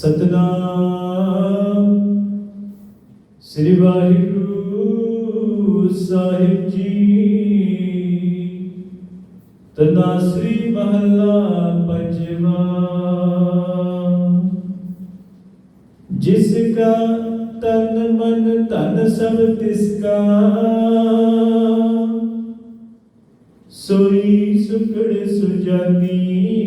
ਸਤਨਾਮ। ਸ੍ਰੀ ਵਾਹਿਗੁਰੂ ਸਾਹਿਬ ਜੀ। ਤਨਾਸਰੀ ਮਹੱਲਾ ਪੰਜਵਾ। ਜਿਸ ਕਾ ਤਨ ਮਨ ਧਨ ਸਭ ਤਿਸ ਕਾ। ਸੋਈ ਸੁਖੜ ਸੁਜਾਨੀ।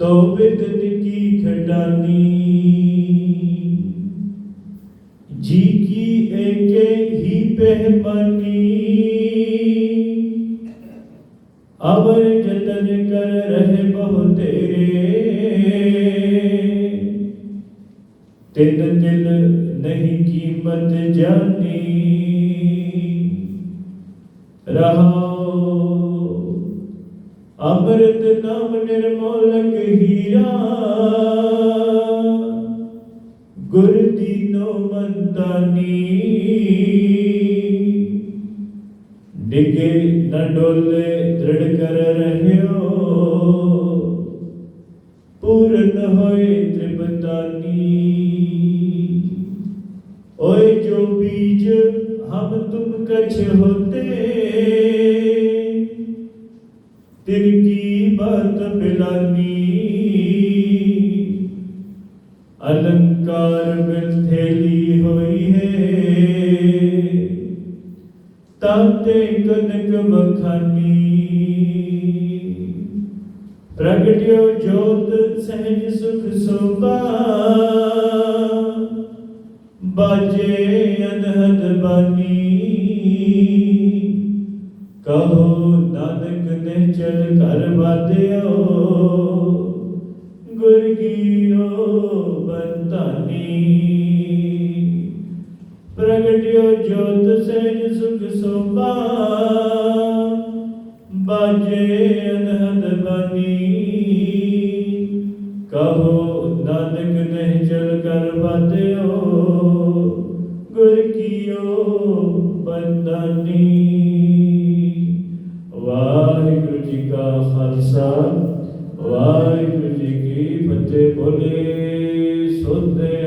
ਤੋ ਬਿਦਨ ਕੀ ਖਟਾਨੀ ਜੀ ਕੀ ਏਕੇ ਹੀ ਪਹਿਮਾਨੀ ਅਵਰ ਜਤਨ ਕਰ ਰਹੇ ਬਹੁ ਤੇਰੇ ਤਿੰਨ ਦਿਲ ਨਹੀਂ ਕੀਮਤ ਜਾਣੀ ਰਹਾਓ ਅਮਰਤ ਨਾਮ ਨਿਰਮੋਲਕ ਹੀਰਾ। ਗੁਰ ਦੀਨੋ ਮੰਤਾਨੀ ਡਿਗੇ ਨਾ ਡੋਲੇ ਕਰ ਰਹਿਓ। ਪੂਰਨ ਹੋਏ ਤ੍ਰਿਪਤਾਨੀ ਓਏ ਜੋ ਬੀਜ ਹਮ ਤੁਮ ਕਛ ਹੋਤੇ। ਤਿਨ ਕੀ ਬਤ ਬਿਲਾਨੀ? ਅਲੰਕਾਰ ਬਿਨ ਥੇਲੀ ਹੋਈ ਹੈ। ਤਾਤੇ ਕਨਕ ਬਖਾਨੀ ਪ੍ਰਗਟਿਓ ਜੋਤ ਸਹਿਜ ਸੁਖ ਸੋਭਾ। ਬਾਜੇ ਅਨਹਦ ਬਾਨੀ। ਕਹੋ ਨਾਨਕ ਨੇ ਚਲ ਕਰ ਬਾਦਿਓ ਗੁਰ ਕੀਓ ਬੰਤਾਨੀ ਪ੍ਰਗਟਿਓ ਜੋਤ ਸਹਿਜ ਸੁਖ ਸੋਭਾ, ਬਾਜੇ ਅਨਹਦ ਬਾਨੀ। ਕਹੋ ਨਾਨਕ ਨਹੀਂ ਚਲ ਕਰ ਬਾਦਿਓ ਗੁਰ ਕੀਓ ਬੰਦਨੀ ਵਾਹਿਗੁਰੂ ਜੀ